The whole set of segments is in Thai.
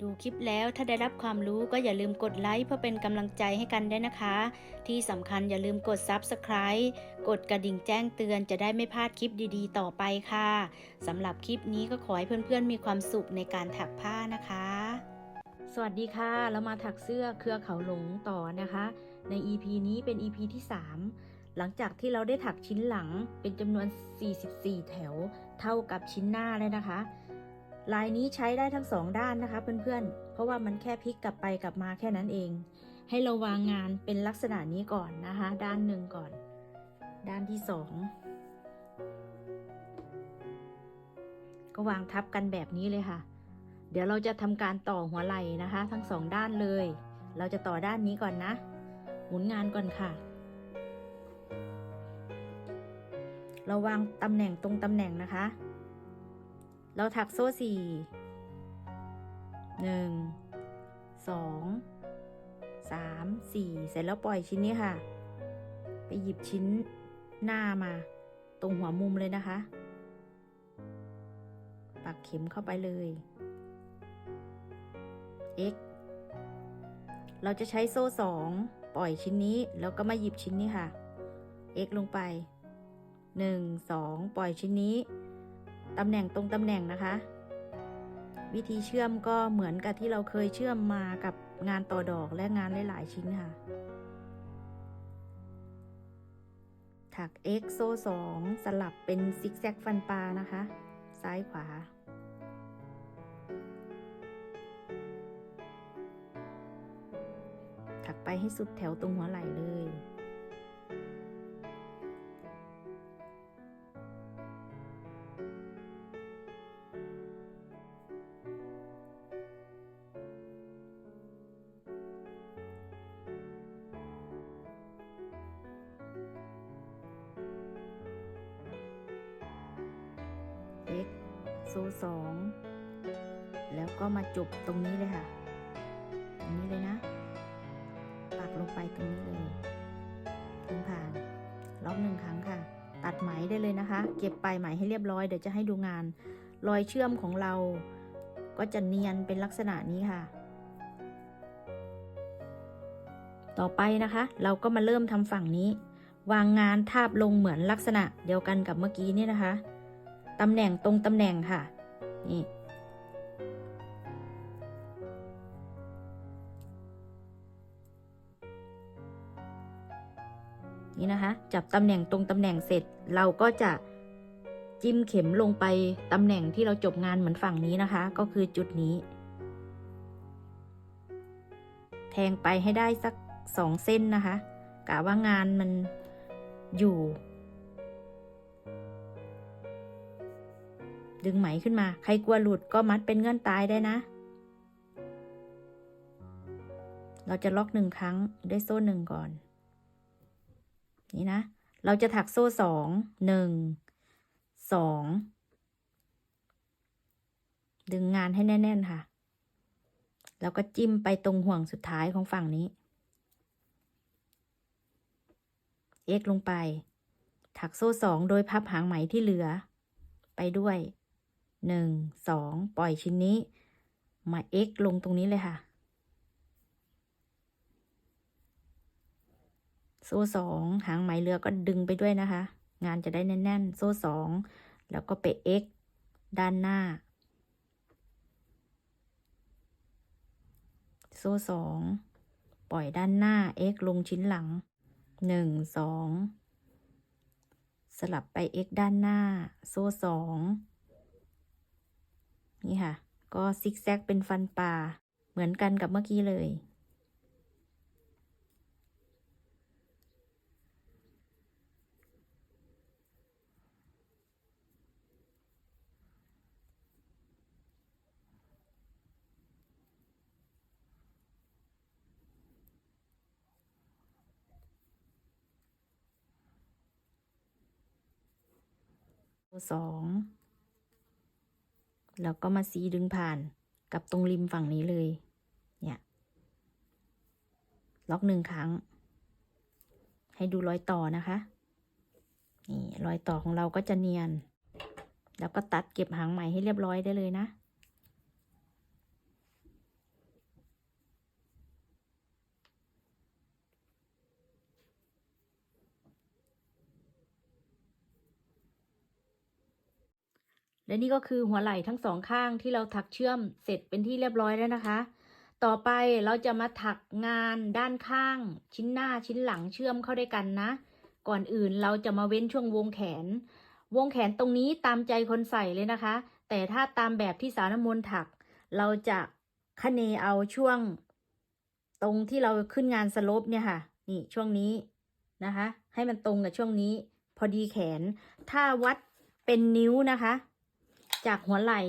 ดูคลิปแล้วถ้าได้รับความรู้ก็อย่าลืมกดไลค์เพื่อเป็นกำลังใจให้กันได้นะคะ ที่สำคัญอย่าลืมกด Subscribe กดกระดิ่งแจ้งเตือนจะได้ไม่พลาดคลิปดีๆ ต่อไปค่ะสำหรับคลิปนี้ก็ขอให้เพื่อนๆมีความสุขในการถักผ้านะคะ สวัสดีค่ะ เรามาถักเสื้อเครือเขาหลงต่อนะคะ ใน EP นี้เป็น EP ที่ 3 หลังจากที่เราได้ถักชิ้นหลังเป็นจำนวน 44 แถว เท่ากับชิ้นหน้าเลยนะคะ ลายนี้ใช้ได้ทั้งสองด้านนะคะเพื่อนๆ เพราะว่ามันแค่พลิกกลับไปกลับมาแค่นั้นเอง ให้เราวางงานเป็นลักษณะนี้ก่อนนะคะ ด้านหนึ่งก่อน ด้านที่สองก็วางทับกันแบบนี้เลยค่ะ เดี๋ยวเราจะทำการต่อหัวไหล่นะคะ ทั้งสองด้านเลย เราจะต่อด้านนี้ก่อนนะ หมุนงานก่อนค่ะ เราวางตำแหน่งตรงตำแหน่งนะคะ เราถักโซ่สี่หนึ่งสองสามสี่เสร็จแล้วปล่อยชิ้นนี้ค่ะ ไปหยิบชิ้นหน้ามา ตรงหัวมุมเลยนะคะ ปักเข็มเข้าไปเลย x เราจะใช้โซ่สองปล่อยชิ้นนี้ แล้วก็มาหยิบชิ้นนี้ค่ะ x ลงไปหนึ่งสองปล่อยชิ้นนี้ ตำแหน่งตรงตำแหน่งนะคะ วิธีเชื่อมก็เหมือนกับที่เราเคยเชื่อมมากับงานต่อดอกและงานหลาย ๆ ชิ้นค่ะ ถัก x โซ่สองสลับเป็นซิกแซกฟันปลานะคะ ซ้ายขวา ถักไปให้สุดแถวตรงหัวไหล่เลย โซ่สองแล้วก็มาจบตรงนี้เลยค่ะ ตรงนี้เลยนะ ปักลงไปตรงนี้เลยถึงผ่านล็อกหนึ่งครั้งค่ะ ตัดไหมได้เลยนะคะ เก็บปลายไหมให้เรียบร้อยเดี๋ยวจะให้ดูงาน รอยเชื่อมของเรา ก็จะเนียนเป็นลักษณะนี้ค่ะ ต่อไปนะคะ เราก็มาเริ่มทำฝั่งนี้ วางงานทาบลงเหมือนลักษณะเดียวกันกับเมื่อกี้นี่นะคะ ตำแหน่งตรงตำแหน่งค่ะ นี่นี่นะคะ จับตำแหน่งตรงตำแหน่งเสร็จ เราก็จะจิ้มเข็มลงไปตำแหน่งที่เราจบงานเหมือนฝั่งนี้นะคะ ก็คือจุดนี้ แทงไปให้ได้สักสองเส้นนะคะกะว่างานมันอยู่ ดึงไหมขึ้นมา ใครกลัวหลุดก็มัดเป็นเงื่อนตายได้นะ เราจะล็อกหนึ่งครั้งด้วยโซ่หนึ่งก่อน นี่นะ เราจะถักโซ่สองหนึ่งสองดึงงานให้แน่น ๆ ค่ะ แล้วก็จิ้มไปตรงห่วงสุดท้ายของฝั่งนี้ เอ็กลงไป ถักโซ่สองโดยพับหางไหมที่เหลือ ไปด้วย หนึ่งสองปล่อยชิ้นนี้ มา x ลงตรงนี้เลยค่ะ โซ่สองหางไหมเรือก็ดึงไปด้วยนะคะ งานจะได้แน่น ๆ โซ่สองแล้วก็ไป x ด้านหน้า โซ่สองปล่อยด้านหน้า x ลงชิ้นหลังหนึ่งสองสลับไป x ด้านหน้า โซ่สอง นี่ค่ะ ก็ซิกแซกเป็นฟันปลาเหมือนกันกับเมื่อกี้เลย สอง แล้วก็มาซีดึงผ่านกับตรงริมฝั่งนี้เลย เนี่ย ล็อกหนึ่งครั้ง ให้ดูรอยต่อนะคะ นี่รอยต่อของเราก็จะเนียน แล้วก็ตัดเก็บหางไหมให้เรียบร้อยได้เลยนะ และนี่ก็คือหัวไหล่ทั้งสองข้างที่เราถักเชื่อมเสร็จเป็นที่เรียบร้อยแล้วนะคะ ต่อไปเราจะมาถักงานด้านข้าง ชิ้นหน้าชิ้นหลังเชื่อมเข้าด้วยกันนะ ก่อนอื่นเราจะมาเว้นช่วงวงแขน วงแขนตรงนี้ตามใจคนใส่เลยนะคะ แต่ถ้าตามแบบที่สาวน้ำมนถัก เราจะคะเนเอาช่วง ตรงที่เราขึ้นงานสลปเนี่ยค่ะ นี่ช่วงนี้นะคะ ให้มันตรงกับช่วงนี้ พอดีแขน ถ้าวัดเป็นนิ้วนะคะ จากหัวไหล่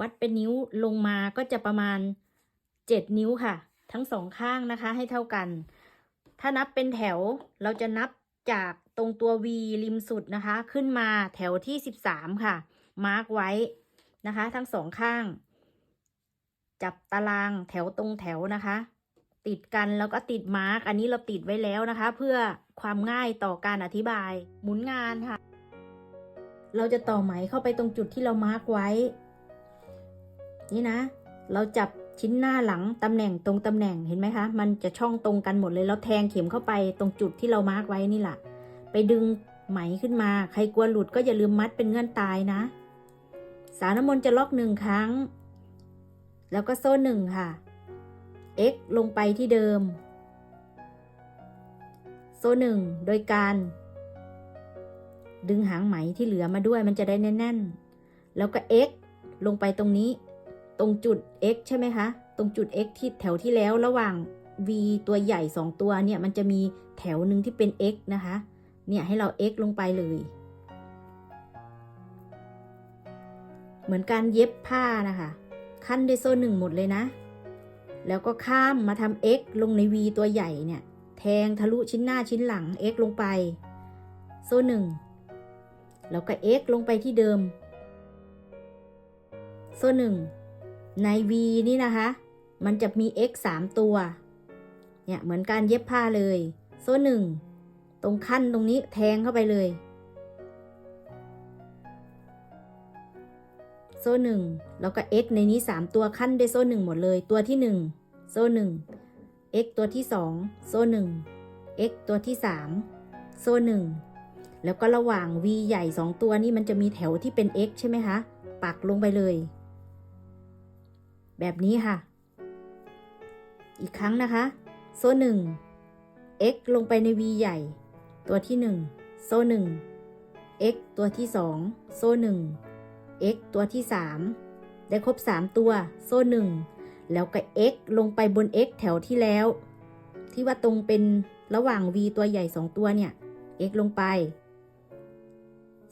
วัดเป็นนิ้วลงมาก็จะประมาณเจ็ดนิ้วค่ะ ทั้งสองข้างนะคะให้เท่ากัน ถ้านับเป็นแถวเราจะนับจากตรงตัว V ริมสุดนะคะ ขึ้นมาแถวที่สิบสามค่ะ มาร์กไว้นะคะ ทั้งสองข้าง จับตารางแถวตรงแถวนะคะ ติดกันแล้วก็ติดมาร์กอันนี้เราติดไว้แล้วนะคะ เพื่อความง่ายต่อการอธิบาย หมุนงานค่ะ เราจะต่อไหมเข้าไปตรงจุดที่เรามาร์กไว้ นี่นะ เราจับชิ้นหน้าหลังตำแหน่งตรงตำแหน่งเห็นไหมคะ มันจะช่องตรงกันหมดเลย แล้วแทงเข็มเข้าไปตรงจุดที่เรามาร์กไว้นี่แหละ ไปดึงไหมขึ้นมา ใครกลัวหลุดก็อย่าลืมมัดเป็นเงื่อนตายนะ สารน้ำมนต์จะล็อกหนึ่งครั้ง แล้วก็โซ่หนึ่งค่ะ x ลงไปที่เดิม โซ่หนึ่งโดยการ ดึงหางไหมที่เหลือมาด้วยมันจะได้แน่นๆ แล้วก็ x ลงไปตรงนี้ ตรงจุด x ใช่ไหมคะ ตรงจุด x ที่แถวที่แล้วระหว่าง v ตัวใหญ่ 2 ตัวเนี่ยมันจะมีแถวหนึ่งที่เป็น x นะคะ เนี่ยให้เรา x ลงไปเลย เหมือนการเย็บผ้านะคะ ขั้นด้วยโซ่หนึ่งหมดเลยนะ แล้วก็ข้ามมาทำ x ลงใน v ตัวใหญ่เนี่ย แทงทะลุชิ้นหน้าชิ้นหลัง x ลงไป โซ่หนึ่ง แล้วก็ x ลงไปที่เดิม โซ่หนึ่งใน v นี่นะคะ มันจะมี x 3 ตัว เนี่ย เหมือนการเย็บผ้าเลย โซ่หนึ่งตรงขั้นตรงนี้แทงเข้าไปเลย โซ่หนึ่งแล้วก็ x ในนี้ 3 ตัวขั้นด้วยโซ่หนึ่งหมดเลย ตัวที่ 1 โซ่หนึ่ง x ตัวที่ 2 โซ่หนึ่ง x ตัวที่ 3 โซ่หนึ่ง แล้วก็ระหว่าง v ใหญ่ 2 ตัวนี่มันจะมีแถวที่เป็น x ใช่ไหมคะ ปักลงไปเลย แบบนี้ค่ะ อีกครั้งนะคะ โซ่หนึ่ง x ลงไปใน v ใหญ่ ตัวที่ 1 โซ่หนึ่ง x ตัวที่ 2 โซ่หนึ่ง x ตัวที่ 3 ได้ครบ 3 ตัว โซ่หนึ่ง แล้วก็ x ลงไปบน x แถวที่แล้ว ที่ว่าตรงเป็นระหว่าง v ตัวใหญ่ 2 ตัวเนี่ย x ลงไป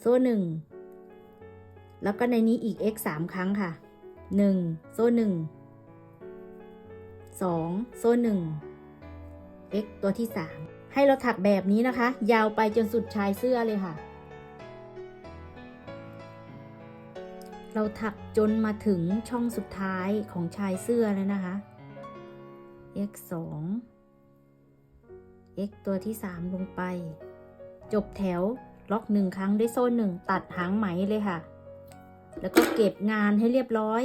ซ่หนึ่งแล้วก็ในนี้อีก x 3 ครั้งค่ะ 1 โซ่หนึ่ง2โซ่หนึ่ง x ตัวที่ 3 ให้เราถักแบบนี้นะคะ ยาวไปจนสุดชายเสื้อเลยค่ะ เราถักจนมาถึงช่องสุดท้ายของชายเสื้อแล้วนะคะ x 2 x ตัวที่ 3 ลงไป จบแถว ล็อกหนึ่งครั้งด้วยโซ่หนึ่งตัดหางไหมเลยค่ะ แล้วก็เก็บงานให้เรียบร้อย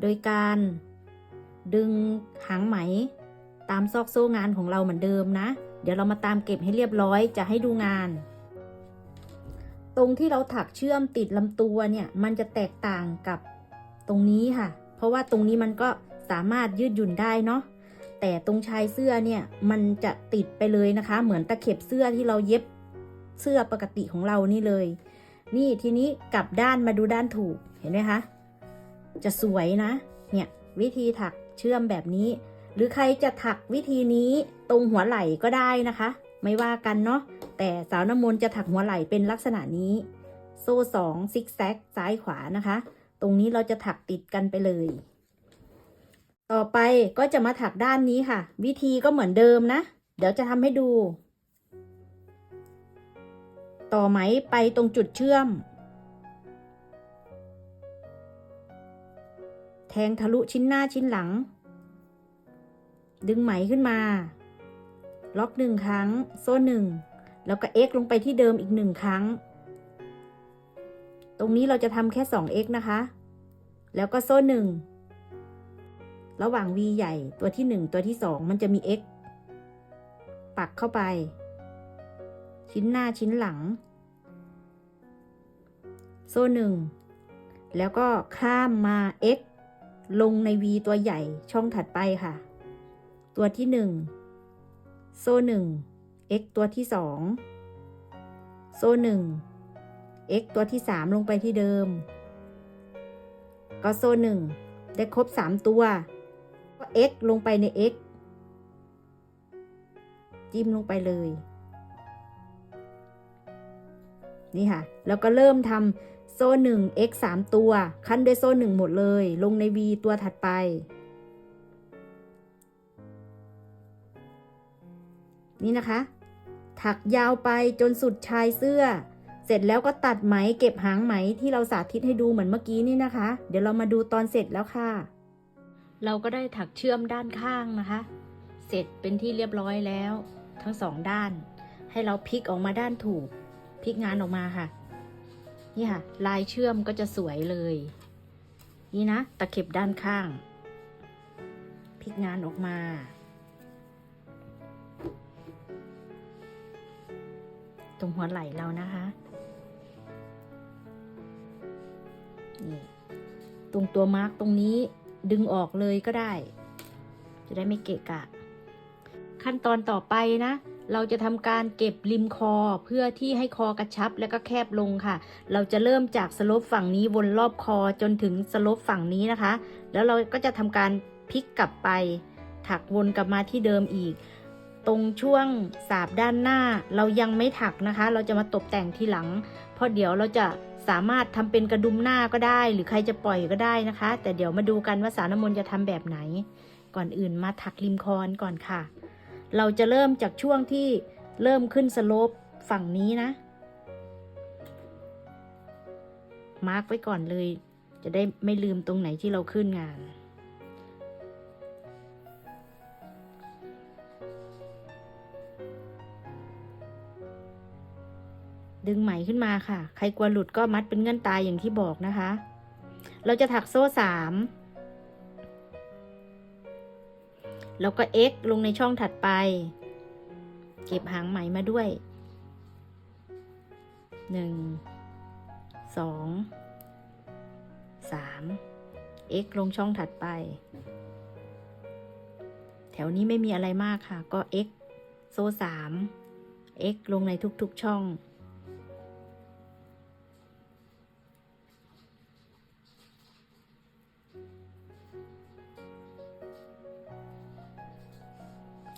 โดยการดึงหางไหมตามซอกโซ่งานของเราเหมือนเดิมนะ เดี๋ยวเรามาตามเก็บให้เรียบร้อยจะให้ดูงาน ตรงที่เราถักเชื่อมติดลำตัวเนี่ยมันจะแตกต่างกับตรงนี้ค่ะ เพราะว่าตรงนี้มันก็สามารถยืดหยุ่นได้เนาะแต่ตรงชายเสื้อเนี่ยมันจะติดไปเลยนะคะ เหมือนตะเข็บเสื้อที่เราเย็บ เสื้อปกติของเรานี่เลย นี่ทีนี้กลับด้านมาดูด้านถูกเห็นไหมคะ จะสวยนะ เนี่ยวิธีถักเชื่อมแบบนี้ หรือใครจะถักวิธีนี้ตรงหัวไหล่ก็ได้นะคะ ไม่ว่ากันเนาะแต่สาวน้ำมนต์จะถักหัวไหล่เป็นลักษณะนี้ โซ่สองซิกแซกซ้ายขวานะคะ ตรงนี้เราจะถักติดกันไปเลย ต่อไปก็จะมาถักด้านนี้ค่ะ วิธีก็เหมือนเดิมนะ เดี๋ยวจะทำให้ดู ต่อไหมไปตรงจุดเชื่อม แทงทะลุชิ้นหน้าชิ้นหลัง ดึงไหมขึ้นมา ล็อกหนึ่งครั้ง โซ่หนึ่งแล้วก็ x ลงไปที่เดิมอีกหนึ่งครั้ง ตรงนี้เราจะทำแค่ 2x นะคะ แล้วก็โซ่หนึ่งระหว่าง v ใหญ่ตัวที่ 1 ตัวที่ 2 มันจะมี x ปักเข้าไป ชิ้นหน้าชิ้นหลัง โซ่หนึ่งแล้วก็ข้ามมา x ลงใน v ตัวใหญ่ช่องถัดไปค่ะ ตัวที่หนึ่งโซ่หนึ่ง x ตัวที่สองโซ่หนึ่ง x ตัวที่สามลงไปที่เดิม ก็โซ่หนึ่งได้ครบสามตัว ก็ x ลงไปใน x จิ้มลงไปเลย นี่ค่ะ แล้วก็เริ่มทำโซ่หนึ่ง x สามตัว ขั้นด้วยโซ่หนึ่งหมดเลย ลงใน v ตัวถัดไป นี่นะคะ ถักยาวไปจนสุดชายเสื้อ เสร็จแล้วก็ตัดไหมเก็บหางไหมที่เราสาธิตให้ดูเหมือนเมื่อกี้นี่นะคะ เดี๋ยวเรามาดูตอนเสร็จแล้วค่ะ เราก็ได้ถักเชื่อมด้านข้างนะคะ เสร็จเป็นที่เรียบร้อยแล้ว ทั้งสองด้าน ให้เราพลิกออกมาด้านถูก ลิกงานออกมาค่ะ นี่ค่ะ ลายเชื่อมก็จะสวยเลย นี่นะ ตะเข็บด้านข้างพลิกงานออกมา ตรงหัวไหล่เรานะคะนี่ตรงตัวมาร์กตรงนี้ดึงออกเลยก็ได้ จะได้ไม่เกะกะ ขั้นตอนต่อไปนะ เราจะทำการเก็บริมคอเพื่อที่ให้คอกระชับแล้วก็แคบลงค่ะ เราจะเริ่มจากสลปฝั่งนี้วนรอบคอจนถึงสลปฝั่งนี้นะคะ แล้วเราก็จะทำการพลิกกลับไป ถักวนกลับมาที่เดิมอีก ตรงช่วงสาบด้านหน้าเรายังไม่ถักนะคะ เราจะมาตกแต่งทีหลัง เพราะเดี๋ยวเราจะสามารถทำเป็นกระดุมหน้าก็ได้ หรือใครจะปล่อยก็ได้นะคะ แต่เดี๋ยวมาดูกันว่าสารน้ำมนต์จะทำแบบไหน ก่อนอื่นมาถักริมคอนก่อนค่ะ เราจะเริ่มจากช่วงที่เริ่มขึ้นสโลปฝั่งนี้นะ มาร์กไว้ก่อนเลย จะได้ไม่ลืมตรงไหนที่เราขึ้นงานดึงไหมขึ้นมาค่ะ ใครกลัวหลุดก็มัดเป็นเงื่อนตายอย่างที่บอกนะคะ เราจะถักโซ่สาม แล้วก็ x ลงในช่องถัดไป เก็บหางไหมมาด้วยหนึ่งสองสาม x ลงช่องถัดไป แถวนี้ไม่มีอะไรมากค่ะ ก็ x โซ่สาม x ลงในทุกๆช่อง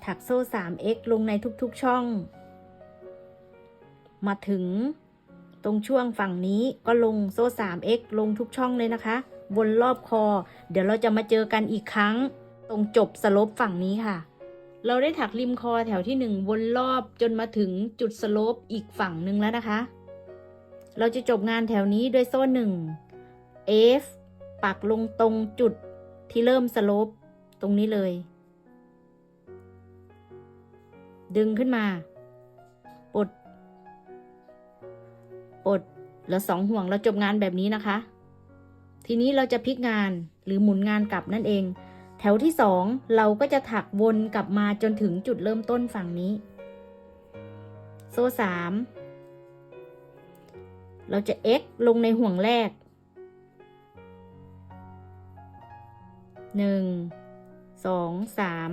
ถักโซ่ 3x ลงในทุกๆช่อง มาถึงตรงช่วงฝั่งนี้ก็ลงโซ่ 3x ลงทุกช่องเลยนะคะวนรอบคอ เดี๋ยวเราจะมาเจอกันอีกครั้ง ตรงจบสลบฝั่งนี้ค่ะ เราได้ถักริมคอแถวที่ 1 วนรอบจนมาถึงจุดสลบอีกฝั่งหนึ่งแล้วนะคะ เราจะจบงานแถวนี้ด้วยโซ่ 1 F ปักลงตรงจุดที่เริ่มสลบตรงนี้เลย ดึงขึ้นมา ปลด ปลดเหลือสองห่วงเราจบงานแบบนี้นะคะ ทีนี้เราจะพลิกงานหรือหมุนงานกลับนั่นเอง แถวที่สองเราก็จะถักวนกลับมาจนถึงจุดเริ่มต้นฝั่งนี้ โซ่สามเราจะ x ลงในห่วงแรกหนึ่งสองสาม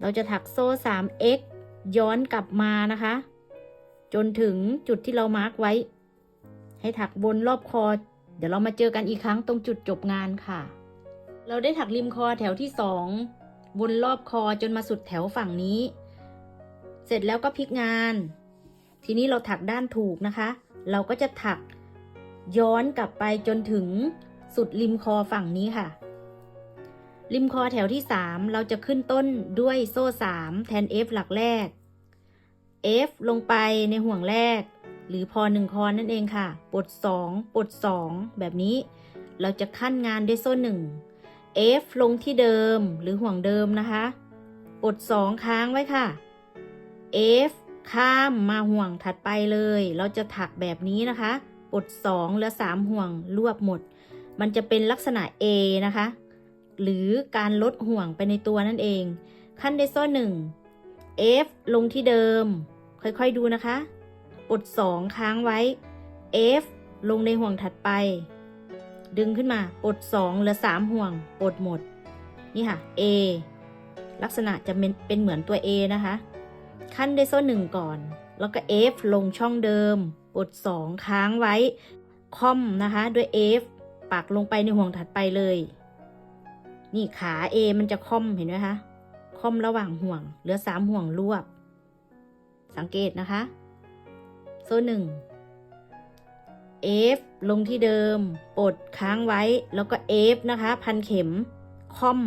เราจะถักโซ่ 3x ย้อนกลับมานะคะ จนถึงจุดที่เรามาร์กไว้ ให้ถักวนรอบคอ เดี๋ยวเรามาเจอกันอีกครั้งตรงจุดจบงานค่ะ เราได้ถักริมคอแถวที่สองวนรอบคอจนมาสุดแถวฝั่งนี้ เสร็จแล้วก็พลิกงาน ทีนี้เราถักด้านถูกนะคะ เราก็จะถักย้อนกลับไปจนถึงสุดริมคอฝั่งนี้ค่ะ ริมคอแถวที่ 3 เราจะขึ้นต้นด้วยโซ่ 3 แทน F หลักแรก F ลงไปในห่วงแรก หรือพอหนึ่งคอนั่นเองค่ะ ปลด 2 ปลด 2 แบบนี้ เราจะขั้นงานด้วยโซ่ 1 F ลงที่เดิมหรือห่วงเดิมนะคะ ปลด 2 ค้างไว้ค่ะ F ข้ามมาห่วงถัดไปเลย เราจะถักแบบนี้นะคะ ปลด 2 เหลือ 3 ห่วงรวบหมด มันจะเป็นลักษณะ A นะคะ หรือการลดห่วงไปในตัวนั่นเอง ขั้นด้วยโซ่หนึ่ง F ลงที่เดิม ค่อยๆดูนะคะปลด2 ค้างไว้ F ลงในห่วงถัดไป ดึงขึ้นมาปลด2 เหลือ 3 ห่วงปลดหมด นี่ค่ะ A ลักษณะจะเป็นเป็นเหมือนตัว A นะคะ ขั้นด้โซ่หนึ่งก่อน แล้วก็ F ลงช่องเดิมปลด2 ค้างไว้ คอมนะคะ ด้วย F ปักลงไปในห่วงถัดไปเลย นี่ขา A มันจะค่อมเห็นไหมคะค่อมระหว่างห่วง เหลือ3ห่วงรวบ สังเกตนะคะ โซ่หนึ่ง F ลงที่เดิม ปลดค้างไว้ แล้วก็ F นะคะ พันเข็ม ค่อม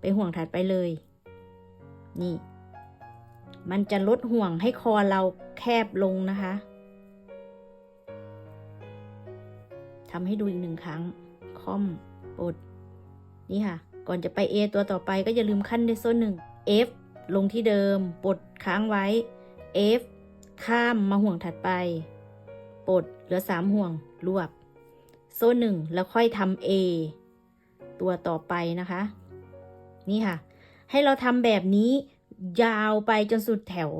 ไปห่วงถัดไปเลย นี่ มันจะลดห่วงให้คอเราแคบลงนะคะทำให้ดูอีกหนึ่งครั้ง ค่อม ปลด นี่ค่ะ ก่อนจะไป A ตัวต่อไปก็อย่าลืมขั้นด้วยโซ่หนึ่ง F ลงที่เดิม ปลดค้างไว้ F ข้ามมาห่วงถัดไป ปลดเหลือสามห่วง รวบ โซ่หนึ่งแล้วค่อยทำ A ตัวต่อไปนะคะ นี่ค่ะ ให้เราทำแบบนี้ยาวไปจนสุดแถว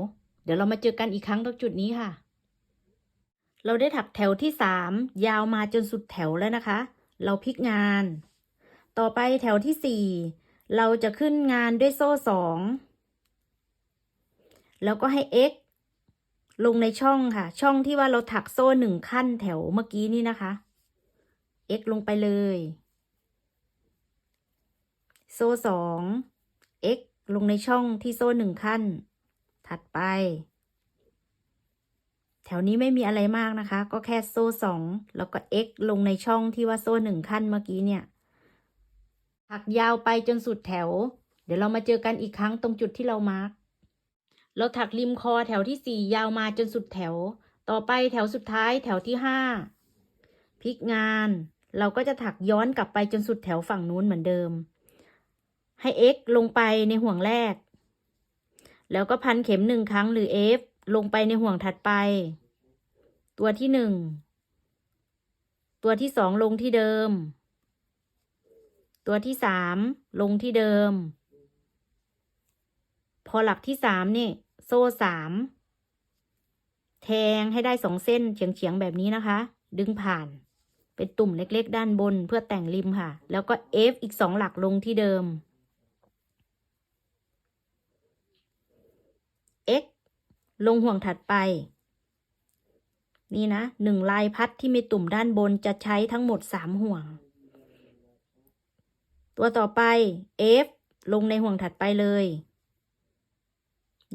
เดี๋ยวเรามาเจอกันอีกครั้งตรงจุดนี้ค่ะ เราได้ถักแถวที่สามยาวมาจนสุดแถวแล้วนะคะ เราพลิกงาน ต่อไปแถวที่สี่เราจะขึ้นงานด้วยโซ่สองแล้วก็ให้ x ลงในช่องค่ะ ช่องที่ว่าเราถักโซ่หนึ่งขั้นแถวเมื่อกี้นี่นะคะ x ลงไปเลย โซ่สอง x ลงในช่องที่โซ่หนึ่งขั้น ถัดไป แถวนี้ไม่มีอะไรมากนะคะ ก็แค่โซ่สองแล้วก็ x ลงในช่องที่ว่าโซ่หนึ่งขั้นเมื่อกี้เนี่ย ถักยาวไปจนสุดแถว เดี๋ยวเรามาเจอกันอีกครั้งตรงจุดที่เรามาร์กเราถักริมคอแถวที่สี่ยาวมาจนสุดแถว ต่อไปแถวสุดท้ายแถวที่ห้าพลิกงาน เราก็จะถักย้อนกลับไปจนสุดแถวฝั่งนู้นเหมือนเดิม ให้ x ลงไปในห่วงแรก แล้วก็พันเข็มหนึ่งครั้งหรือ f ลงไปในห่วงถัดไป ตัวที่หนึ่ง ตัวที่สองลงที่เดิม ตัวที่สามลงที่เดิม พอหลักที่สามนี่ โซ่สามแทงให้ได้สองเส้นเฉียงๆแบบนี้นะคะ ดึงผ่าน เป็นตุ่มเล็กๆ ด้านบนเพื่อแต่งริมค่ะ แล้วก็ F อีกสองหลักลงที่เดิม X ลงห่วงถัดไป นี่นะหนึ่งลายพัดที่มีตุ่มด้านบนจะใช้ทั้งหมดสามห่วง ตัวต่อไป F ลงในห่วงถัดไปเลย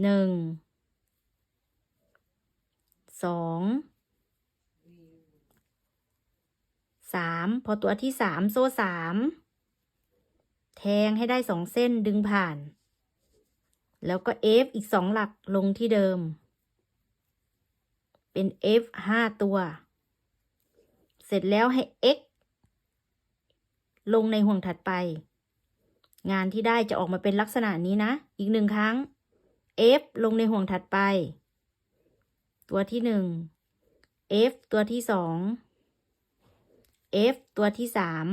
หนึ่งสองสามพอตัวที่สามโซ่สามแทงให้ได้สองเส้นดึงผ่าน แล้วก็ F อีกสองหลักลงที่เดิม เป็น F ห้าตัว เสร็จแล้วให้ X ลงในห่วงถัดไป งานที่ได้จะออกมาเป็นลักษณะนี้นะ อีกหนึ่งครั้ง F ลงในห่วงถัดไป ตัวที่หนึ่ง F ตัวที่สอง F ตัวที่สาม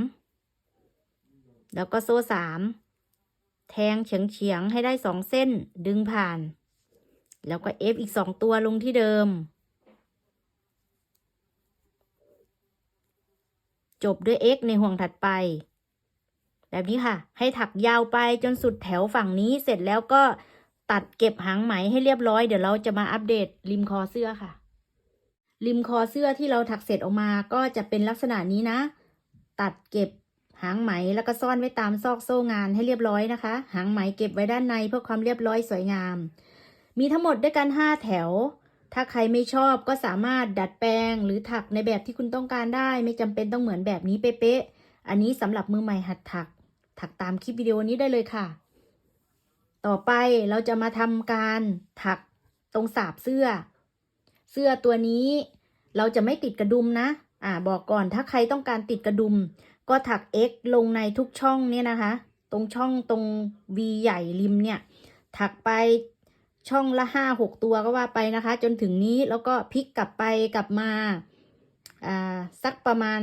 แล้วก็โซ่สามแทงเฉียงเฉียงให้ได้สองเส้นดึงผ่าน แล้วก็ F อีกสองตัวลงที่เดิม จบด้วย x ในห่วงถัดไป แบบนี้ค่ะ ให้ถักยาวไปจนสุดแถวฝั่งนี้เสร็จแล้วก็ตัดเก็บหางไหมให้เรียบร้อย เดี๋ยวเราจะมาอัปเดตริมคอเสื้อค่ะ ริมคอเสื้อที่เราถักเสร็จออกมาก็จะเป็นลักษณะนี้นะ ตัดเก็บหางไหมแล้วก็ซ่อนไว้ตามซอกโซ่งานให้เรียบร้อยนะคะ หางไหมเก็บไว้ด้านในเพื่อความเรียบร้อยสวยงาม มีทั้งหมดด้วยกัน 5 แถว ถ้าใครไม่ชอบก็สามารถดัดแปลงหรือถักในแบบที่คุณต้องการได้ ไม่จำเป็นต้องเหมือนแบบนี้เป๊ะๆ อันนี้สำหรับมือใหม่หัดถัก ถักตามคลิปวิดีโอนี้ได้เลยค่ะ ต่อไปเราจะมาทำการถักตรงสาบเสื้อ เสื้อตัวนี้ เราจะไม่ติดกระดุมนะ อ่าบอกก่อนถ้าใครต้องการติดกระดุม ก็ถัก X ลงในทุกช่องเนี่ยนะคะ ตรงช่องตรง V ใหญ่ริมเนี่ย ถักไป ช่องละห้าหกตัวก็ว่าไปนะคะ จนถึงนี้แล้วก็พลิกกลับไปกลับมาอ่าสักประมาณ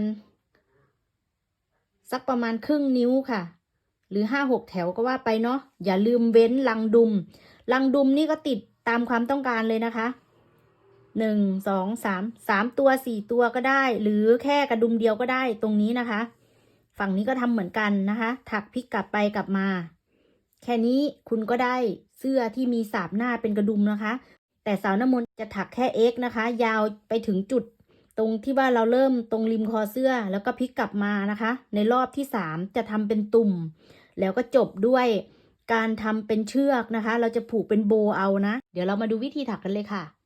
สักประมาณครึ่งนิ้วค่ะ หรือห้าหกแถวก็ว่าไปเนาะอย่าลืมเว้นลังดุม ลังดุมนี่ก็ติดตามความต้องการเลยนะคะหนึ่งสองสามสามตัวสี่ตัวก็ได้ หรือแค่กระดุมเดียวก็ได้ตรงนี้นะคะ ฝั่งนี้ก็ทำเหมือนกันนะคะ ถักพลิกกลับไปกลับมา แค่นี้คุณก็ได้ เสื้อที่มีสาบหน้าเป็นกระดุมนะคะ แต่สาวน้ำมนต์จะถักแค่เอ็กนะคะ ยาวไปถึงจุด ตรงที่ว่าเราเริ่มตรงริมคอเสื้อแล้วก็พลิกกลับมานะคะ ในรอบที่สามจะทำเป็นตุ่ม แล้วก็จบด้วยการทำเป็นเชือกนะคะ เราจะผูกเป็นโบเอานะ เดี๋ยวเรามาดูวิธีถักกันเลยค่ะ